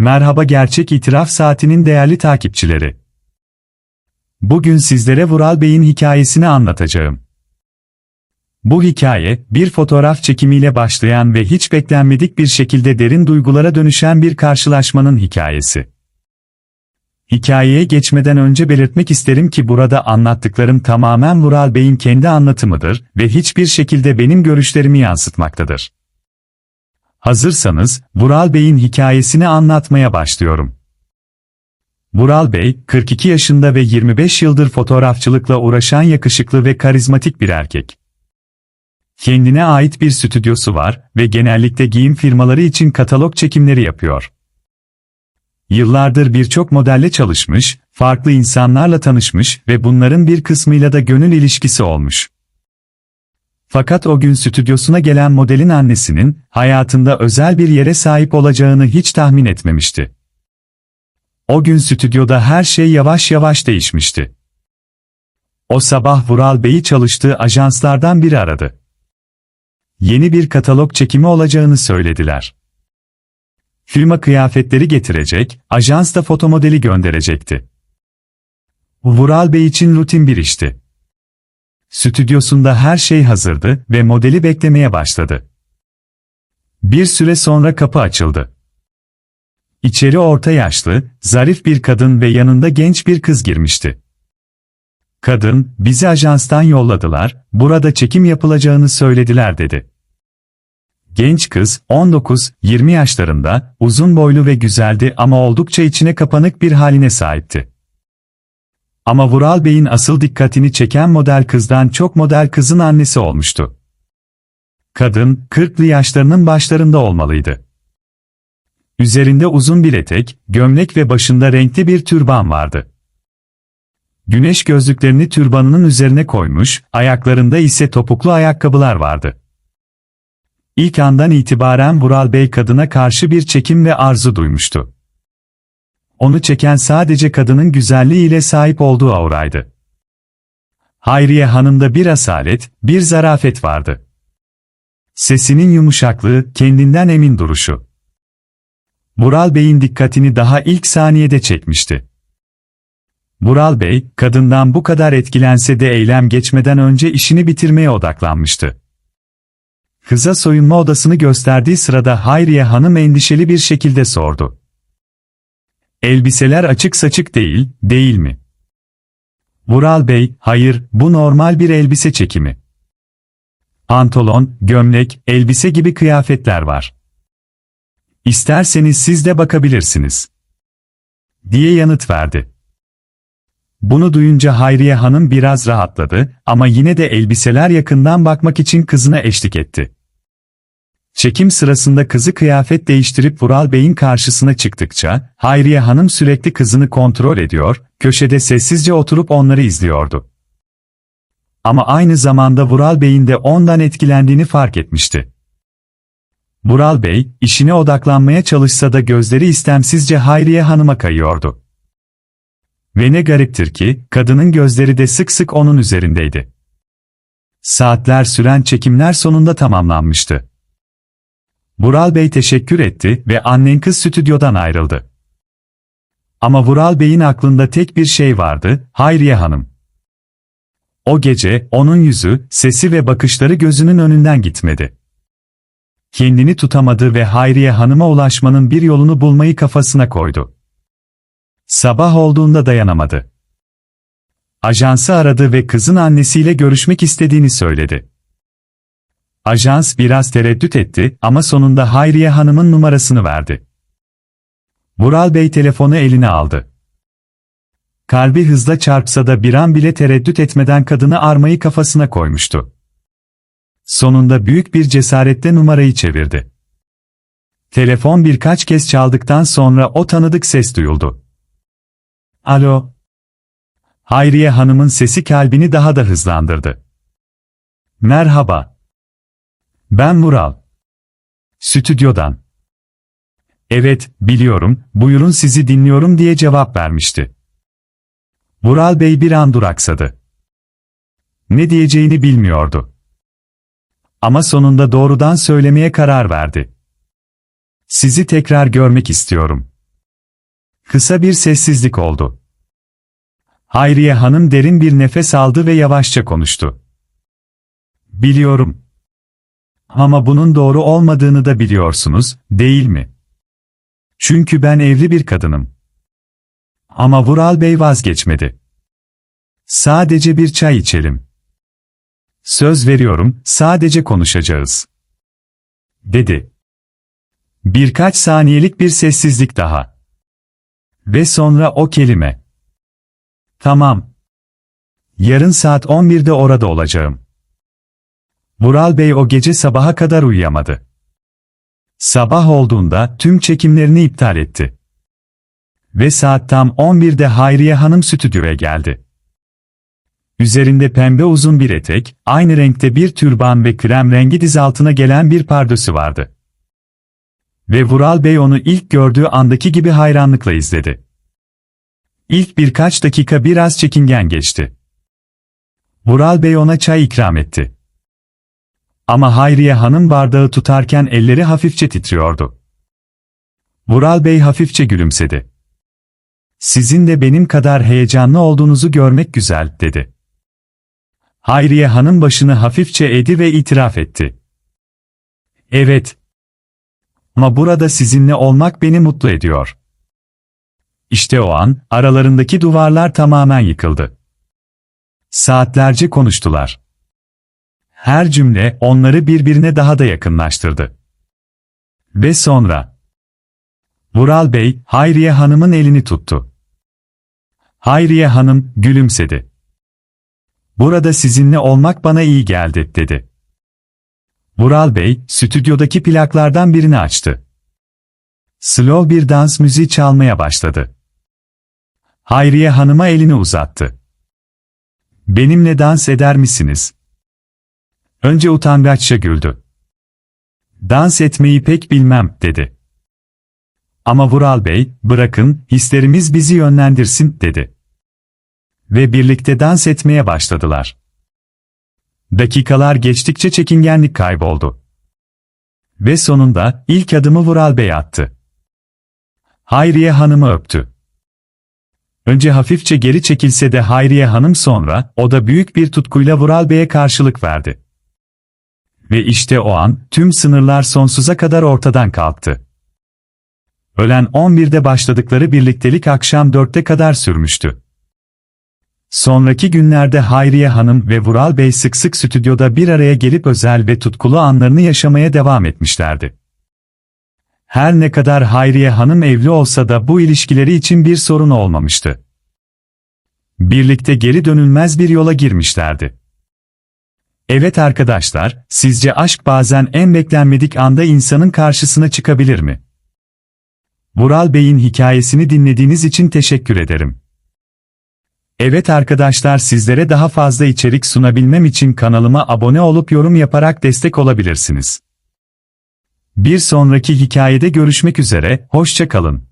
Merhaba Gerçek İtiraf Saati'nin değerli takipçileri. Bugün sizlere Vural Bey'in hikayesini anlatacağım. Bu hikaye, bir fotoğraf çekimiyle başlayan ve hiç beklenmedik bir şekilde derin duygulara dönüşen bir karşılaşmanın hikayesi. Hikayeye geçmeden önce belirtmek isterim ki burada anlattıklarım tamamen Vural Bey'in kendi anlatımıdır ve hiçbir şekilde benim görüşlerimi yansıtmaktadır. Hazırsanız, Vural Bey'in hikayesini anlatmaya başlıyorum. Vural Bey, 42 yaşında ve 25 yıldır fotoğrafçılıkla uğraşan yakışıklı ve karizmatik bir erkek. Kendine ait bir stüdyosu var ve genellikle giyim firmaları için katalog çekimleri yapıyor. Yıllardır birçok modelle çalışmış, farklı insanlarla tanışmış ve bunların bir kısmıyla da gönül ilişkisi olmuş. Fakat o gün stüdyosuna gelen modelin annesinin hayatında özel bir yere sahip olacağını hiç tahmin etmemişti. O gün stüdyoda her şey yavaş yavaş değişmişti. O sabah Vural Bey'i çalıştığı ajanslardan biri aradı. Yeni bir katalog çekimi olacağını söylediler. Firma kıyafetleri getirecek, ajans da fotomodeli gönderecekti. Vural Bey için rutin bir işti. Stüdyosunda her şey hazırdı ve modeli beklemeye başladı. Bir süre sonra kapı açıldı. İçeri orta yaşlı, zarif bir kadın ve yanında genç bir kız girmişti. Kadın, bizi ajanstan yolladılar, burada çekim yapılacağını söylediler dedi. Genç kız, 19-20 yaşlarında, uzun boylu ve güzeldi ama oldukça içine kapanık bir haline sahipti. Ama Vural Bey'in asıl dikkatini çeken model kızdan çok model kızın annesi olmuştu. Kadın, 40'lı yaşlarının başlarında olmalıydı. Üzerinde uzun bir etek, gömlek ve başında renkli bir türban vardı. Güneş gözlüklerini türbanının üzerine koymuş, ayaklarında ise topuklu ayakkabılar vardı. İlk andan itibaren Vural Bey kadına karşı bir çekim ve arzu duymuştu. Onu çeken sadece kadının güzelliğiyle sahip olduğu auraydı. Hayriye Hanım'da bir asalet, bir zarafet vardı. Sesinin yumuşaklığı, kendinden emin duruşu. Vural Bey'in dikkatini daha ilk saniyede çekmişti. Vural Bey, kadından bu kadar etkilense de eylem geçmeden önce işini bitirmeye odaklanmıştı. Kıza soyunma odasını gösterdiği sırada Hayriye Hanım endişeli bir şekilde sordu. Elbiseler açık saçık değil, değil mi? Vural Bey, hayır, bu normal bir elbise çekimi. Pantolon, gömlek, elbise gibi kıyafetler var. İsterseniz siz de bakabilirsiniz. Diye yanıt verdi. Bunu duyunca Hayriye Hanım biraz rahatladı ama yine de elbiseler yakından bakmak için kızına eşlik etti. Çekim sırasında kızı kıyafet değiştirip Vural Bey'in karşısına çıktıkça, Hayriye Hanım sürekli kızını kontrol ediyor, köşede sessizce oturup onları izliyordu. Ama aynı zamanda Vural Bey'in de ondan etkilendiğini fark etmişti. Vural Bey, işine odaklanmaya çalışsa da gözleri istemsizce Hayriye Hanım'a kayıyordu. Ve ne gariptir ki, kadının gözleri de sık sık onun üzerindeydi. Saatler süren çekimler sonunda tamamlanmıştı. Vural Bey teşekkür etti ve annen kız stüdyodan ayrıldı. Ama Vural Bey'in aklında tek bir şey vardı, Hayriye Hanım. O gece, onun yüzü, sesi ve bakışları gözünün önünden gitmedi. Kendini tutamadı ve Hayriye Hanım'a ulaşmanın bir yolunu bulmayı kafasına koydu. Sabah olduğunda dayanamadı. Ajansı aradı ve kızın annesiyle görüşmek istediğini söyledi. Ajans biraz tereddüt etti ama sonunda Hayriye Hanım'ın numarasını verdi. Vural Bey telefonu eline aldı. Kalbi hızla çarpsa da bir an bile tereddüt etmeden kadını armayı kafasına koymuştu. Sonunda büyük bir cesaretle numarayı çevirdi. Telefon birkaç kez çaldıktan sonra o tanıdık ses duyuldu. Alo. Hayriye Hanım'ın sesi kalbini daha da hızlandırdı. Merhaba. Ben Vural. Stüdyodan. Evet, biliyorum, buyurun sizi dinliyorum diye cevap vermişti. Vural Bey bir an duraksadı. Ne diyeceğini bilmiyordu. Ama sonunda doğrudan söylemeye karar verdi. Sizi tekrar görmek istiyorum. Kısa bir sessizlik oldu. Hayriye Hanım derin bir nefes aldı ve yavaşça konuştu. Biliyorum. Ama bunun doğru olmadığını da biliyorsunuz, değil mi? Çünkü ben evli bir kadınım. Ama Vural Bey vazgeçmedi. Sadece bir çay içelim. Söz veriyorum, sadece konuşacağız. Dedi. Birkaç saniyelik bir sessizlik daha. Ve sonra o kelime. Tamam. Yarın saat 11'de orada olacağım. Vural Bey o gece sabaha kadar uyuyamadı. Sabah olduğunda tüm çekimlerini iptal etti. Ve saat tam 11'de Hayriye Hanım stüdyoya geldi. Üzerinde pembe uzun bir etek, aynı renkte bir türban ve krem rengi diz altına gelen bir pardösü vardı. Ve Vural Bey onu ilk gördüğü andaki gibi hayranlıkla izledi. İlk birkaç dakika biraz çekingen geçti. Vural Bey ona çay ikram etti. Ama Hayriye Hanım bardağı tutarken elleri hafifçe titriyordu. Vural Bey hafifçe gülümsedi. Sizin de benim kadar heyecanlı olduğunuzu görmek güzel, dedi. Hayriye Hanım başını hafifçe eğdi ve itiraf etti. Evet. Ama burada sizinle olmak beni mutlu ediyor. İşte o an, aralarındaki duvarlar tamamen yıkıldı. Saatlerce konuştular. Her cümle onları birbirine daha da yakınlaştırdı. Ve sonra Vural Bey, Hayriye Hanım'ın elini tuttu. Hayriye Hanım gülümsedi. Burada sizinle olmak bana iyi geldi, dedi. Vural Bey, stüdyodaki plaklardan birini açtı. Slow bir dans müziği çalmaya başladı. Hayriye Hanım'a elini uzattı. Benimle dans eder misiniz? Önce utangaçça güldü. Dans etmeyi pek bilmem, dedi. Ama Vural Bey, bırakın, hislerimiz bizi yönlendirsin, dedi. Ve birlikte dans etmeye başladılar. Dakikalar geçtikçe çekingenlik kayboldu. Ve sonunda, ilk adımı Vural Bey attı. Hayriye Hanım'ı öptü. Önce hafifçe geri çekilse de Hayriye Hanım sonra, o da büyük bir tutkuyla Vural Bey'e karşılık verdi. Ve işte o an, tüm sınırlar sonsuza kadar ortadan kalktı. Ölen 11'de başladıkları birliktelik akşam 4'te kadar sürmüştü. Sonraki günlerde Hayriye Hanım ve Vural Bey sık sık stüdyoda bir araya gelip özel ve tutkulu anlarını yaşamaya devam etmişlerdi. Her ne kadar Hayriye Hanım evli olsa da bu ilişkileri için bir sorun olmamıştı. Birlikte geri dönülmez bir yola girmişlerdi. Evet arkadaşlar, sizce aşk bazen en beklenmedik anda insanın karşısına çıkabilir mi? Vural Bey'in hikayesini dinlediğiniz için teşekkür ederim. Evet arkadaşlar sizlere daha fazla içerik sunabilmem için kanalıma abone olup yorum yaparak destek olabilirsiniz. Bir sonraki hikayede görüşmek üzere, hoşça kalın.